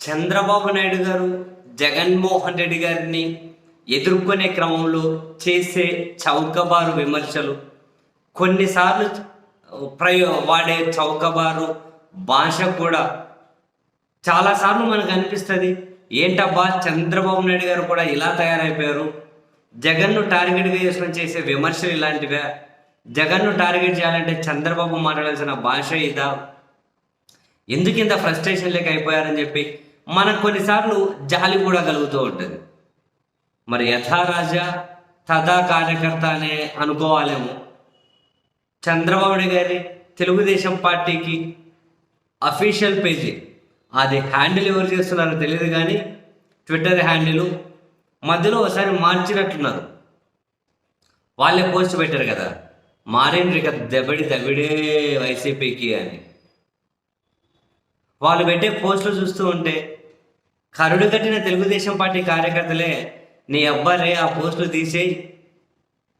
చంద్రబాబు నాయుడు గారు జగన్మోహన్ రెడ్డి గారిని ఎదుర్కొనే క్రమంలో చేసే చౌకబారు విమర్శలు. కొన్నిసార్లు ప్రయో వాడే చౌకబారు భాష కూడా చాలాసార్లు మనకు అనిపిస్తుంది. ఏంటబ్బా చంద్రబాబు నాయుడు గారు కూడా ఇలా తయారైపోయారు? జగన్ను టార్గెట్గా చేసుకొని చేసే విమర్శలు ఇలాంటివే? జగన్ను టార్గెట్ చేయాలంటే చంద్రబాబు మాట్లాడాల్సిన భాష ఇదా? ఎందుకు ఇంత ఫ్రస్ట్రేషన్ లేక అయిపోయారని చెప్పి మనకు కొన్నిసార్లు జాలి కూడా కలుగుతూ ఉంటుంది. మరి యథారాజా తదా తథా కార్యకర్త అనే అనుకోవాలేమో. చంద్రబాబు గారి తెలుగుదేశం పార్టీకి అఫీషియల్ పేజీ అది హ్యాండిల్ ఎవరు చేస్తున్నారో తెలియదు కానీ ట్విట్టర్ హ్యాండిల్ మధ్యలో ఒకసారి మార్చినట్లున్నారు వాళ్ళే పోస్ట్ పెట్టారు కదా మారేంద్ర కదా దెబ్బడి దెబ్బడే వైసీపీకి అని. వాళ్ళు పెట్టే పోస్టులు చూస్తూ ఉంటే కరుడు కట్టిన తెలుగుదేశం పార్టీ కార్యకర్తలే నీ అబ్బారే ఆ పోస్టులు తీసేయి.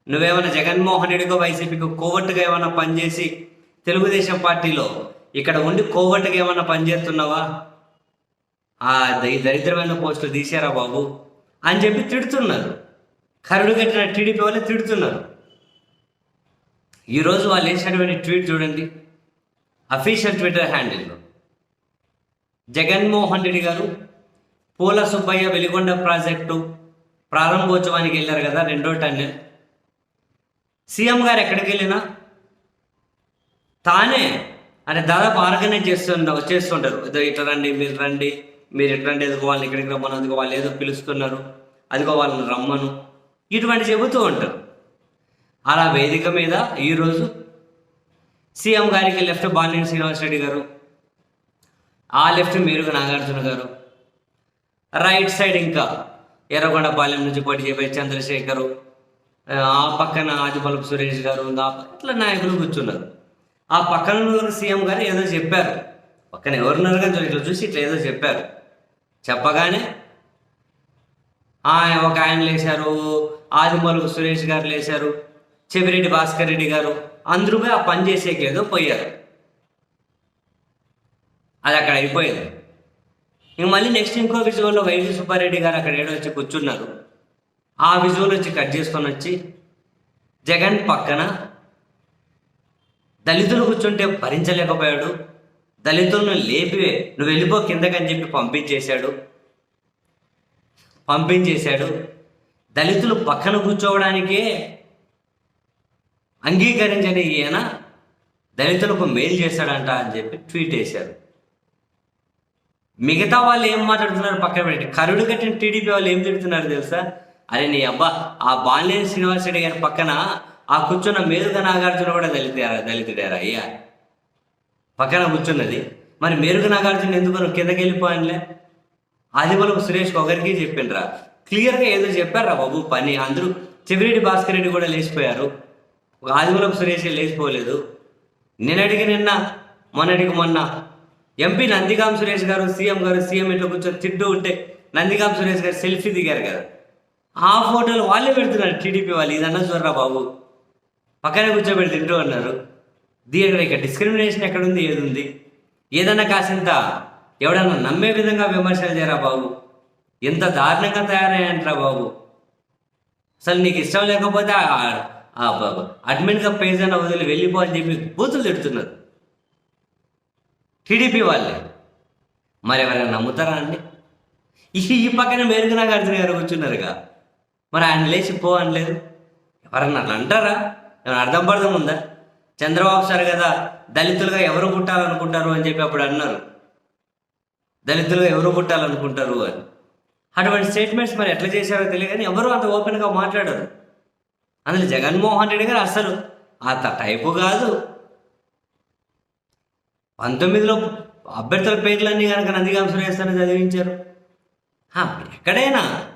నువ్వేమైనా జగన్మోహన్ రెడ్డికో వైసీపీకి కోవట్టుగా ఏమైనా పనిచేసి తెలుగుదేశం పార్టీలో ఇక్కడ ఉండి కోవట్టుగా ఏమైనా పనిచేస్తున్నావా? ఆ ద- దరిద్రమైన పోస్టులు తీసారా బాబు? అని చెప్పి తిడుతున్నారు. కరుడు కట్టిన టీడీపీ వాళ్ళే తిడుతున్నారు. ఈరోజు వాళ్ళు వేసినటువంటి ట్వీట్ చూడండి. అఫీషియల్ ట్విట్టర్ హ్యాండిల్లో. జగన్మోహన్ రెడ్డి గారు పూల సుబ్బయ్య వెలిగొండ ప్రాజెక్టు ప్రారంభోత్సవానికి వెళ్ళారు కదా రెండో టన్నెల్ సీఎం గారు ఎక్కడికి వెళ్ళినా తానే అంటే దాదాపు ఆర్గనైజ్ చేస్తుండ చేస్తుంటారు ఏదో ఇట్లా రండి మీరు రండి మీరు ఎట్లాంటి రండి ఎదుగు వాళ్ళని ఇక్కడికి రమ్మను అందుకో వాళ్ళు ఏదో పిలుస్తున్నారు అదిగో వాళ్ళని రమ్మను. ఇటువంటి చెబుతూ ఉంటారు. అలా వేదిక మీద ఈరోజు సీఎం గారికి లెఫ్ట్ బాలినేని శ్రీనివాస్ రెడ్డి గారు ఆ లెఫ్ట్ మేరుగు నాగార్జున గారు రైట్ సైడ్ ఇంకా ఎర్రగొండపాలెం నుంచి పోటీ చేయబోయే చంద్రశేఖరు ఆ పక్కన ఆజుబలపు సురేష్ గారు ఇట్లా నాయకులు కూర్చున్నారు. ఆ పక్కన సీఎం గారు ఏదో చెప్పారు. పక్కన ఎవరున్నారు కానీ ఇట్లా చూసి ఇట్లా ఏదో చెప్పారు. చెప్పగానే ఒక ఆయన లేచారు ఆదిమలపు సురేష్ గారు లేచారు చెవిరెడ్డి భాస్కర్ రెడ్డి గారు అందరూ పోయి ఆ పని చేసేకి ఏదో పోయారు. అది అక్కడ అయిపోయింది. ఇంక మళ్ళీ నెక్స్ట్ ఇంకో విజువల్లో వైవి సుబ్బారెడ్డి గారు అక్కడ ఏడో వచ్చి కూర్చున్నారు. ఆ విజువల్ వచ్చి కట్ చేసుకొని వచ్చి జగన్ పక్కన దళితులు కూర్చుంటే భరించలేకపోయాడు. దళితులను లేపి నువ్వు వెళ్ళిపో కిందకని చెప్పి పంపించేశాడు. పంపించేశాడు. దళితులు పక్కన కూర్చోవడానికే అంగీకరించని ఈయన దళితులకు మేలు చేశాడంట అని చెప్పి ట్వీట్ వేశారు. మిగతా వాళ్ళు ఏం మాట్లాడుతున్నారు పక్కన పెట్టి కరుడు కట్టిన టీడీపీ వాళ్ళు ఏం తిడుతున్నారు తెలుసా? అరే నీ అబ్బా ఆ బాలినేని శ్రీనివాస్ రెడ్డి గారి పక్కన ఆ కూర్చున్న మేరుగ నాగార్జున కూడా దళితారా దళితుడారా అయ్యా? పక్కన కూర్చున్నది. మరి మేరుగ నాగార్జున ఎందుకు నువ్వు కిందకి వెళ్ళిపోయానులే ఆదిమూలపు సురేష్ ఒకరికి చెప్పిండ్రా. క్లియర్గా ఏదో చెప్పారా బాబు? పని. అందరూ చెవిరెడ్డి భాస్కర్ రెడ్డి కూడా లేచిపోయారు. ఒక ఆదిమూలపు సురేష్ లేచిపోలేదు. నిన్నటికి నిన్న మొన్నటికి మొన్న. ఎంపీ నందిగాం సురేష్ గారు సీఎం గారు సీఎం ఇంట్లో కూర్చొని తింటూ ఉంటే నందిగాం సురేష్ గారు సెల్ఫీ దిగారు కదా. ఆ ఫోటోలు వాళ్ళే పెడుతున్నారు టీడీపీ వాళ్ళు. ఇదన్నా చూడరా బాబు? పక్కనే కూర్చోబెట్టి తింటూ ఉన్నారు. దీని ఇక డిస్క్రిమినేషన్ ఎక్కడుంది ఏదుంది? ఏదన్నా కాసింత ఎవడన్నా నమ్మే విధంగా విమర్శలు చేయరా బాబు? ఎంత దారుణంగా తయారయ్యంట్రా బాబు? అసలు నీకు ఇష్టం లేకపోతే బాబు అడ్మిన్గా పేజ్ అన్న వదిలి వెళ్ళిపోవాలని చెప్పి బూతులు తిడుతున్నారు. టీడీపీ వాళ్ళే. మరి ఎవరైనా నమ్ముతారా అండి? ఈ ఈ పక్కన మేరుగు నాగార్జున గారు కూర్చున్నారుగా. మరి ఆయన లేచి పో అనలేదు. ఎవరన్నా అట్లా అంటారా? ఏమైనా అర్థం పడదాం ఉందా? చంద్రబాబు సార్ కదా దళితులుగా ఎవరు పుట్టాలనుకుంటారు అని చెప్పి అప్పుడు అన్నారు. దళితులుగా ఎవరు పుట్టాలనుకుంటారు అని. అటువంటి స్టేట్మెంట్స్ మరి ఎట్లా చేశారో తెలియదు కానీ ఎవరు అంత ఓపెన్గా మాట్లాడరు. అందులో జగన్మోహన్ రెడ్డి గారు అసలు అంత టైపు కాదు. పంతొమ్మిదిలో అభ్యర్థుల పేర్లన్నీ కనుక నందిగాం సురేస్తారని చదివించారు. ఎక్కడైనా?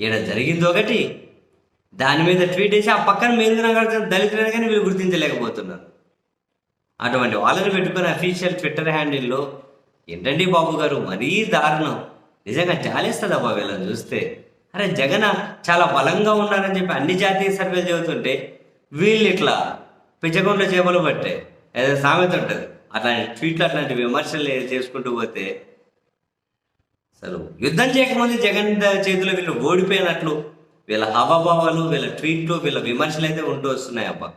ఈడ జరిగింది ఒకటి. దాని మీద ట్వీట్ చేసి ఆ పక్కన మీరు నాగార్జున దళితులని కానీ వీళ్ళు గుర్తించలేకపోతున్నారు. అటువంటి వాళ్ళని పెట్టుకుని అఫీషియల్ ట్విట్టర్ హ్యాండిల్లో ఏంటండి బాబు గారు మరీ దారుణం. నిజంగా జాలేస్తుంది అబ్బా వీళ్ళని చూస్తే? అరే జగన్ చాలా బలంగా ఉన్నారని చెప్పి అన్ని జాతీయ సర్వేలు చెబుతుంటే వీళ్ళు ఇట్లా పిచ్చకుండా చేపలు పట్టే ఏదో సామెత ఉంటుంది. అట్లాంటి ట్వీట్లు అట్లాంటి విమర్శలు చేసుకుంటూ పోతే అసలు యుద్ధం చేయకముందు జగన్ చేతిలో వీళ్ళు ఓడిపోయినట్లు వీళ్ళ హావభావాలు వీళ్ళ ట్వీట్లు వీళ్ళ విమర్శలు అయితే ఉంటూ వస్తున్నాయి అబ్బా